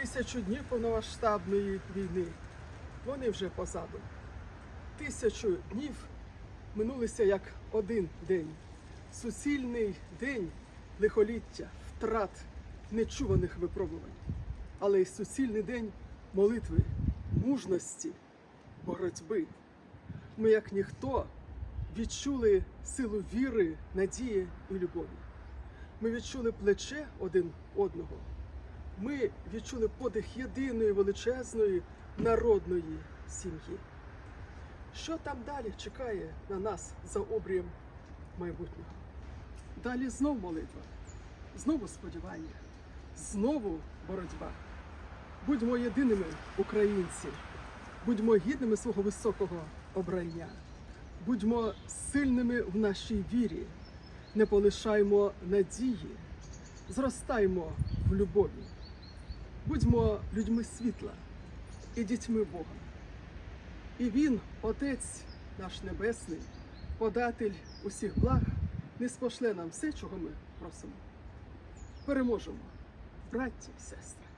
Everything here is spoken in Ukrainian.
Тисячу днів повномасштабної війни. Вони вже позаду. Тисячу днів минулися як один день. Суцільний день лихоліття, втрат, нечуваних випробувань. Але й суцільний день молитви, мужності, боротьби. Ми, як ніхто, відчули силу віри, надії і любові. Ми відчули плече один одного. Ми відчули подих єдиної величезної народної сім'ї. Що там далі чекає на нас за обрієм майбутнього? Далі знов молитва, знову сподівання, знову боротьба. Будьмо єдиними українці, будьмо гідними свого високого обрання, будьмо сильними в нашій вірі, не полишаймо надії, зростаймо в любові, будьмо людьми світла і дітьми Бога. І Він, Отець наш Небесний, податель усіх благ, не спошле нам все, чого ми просимо. Переможемо, браття і сестри.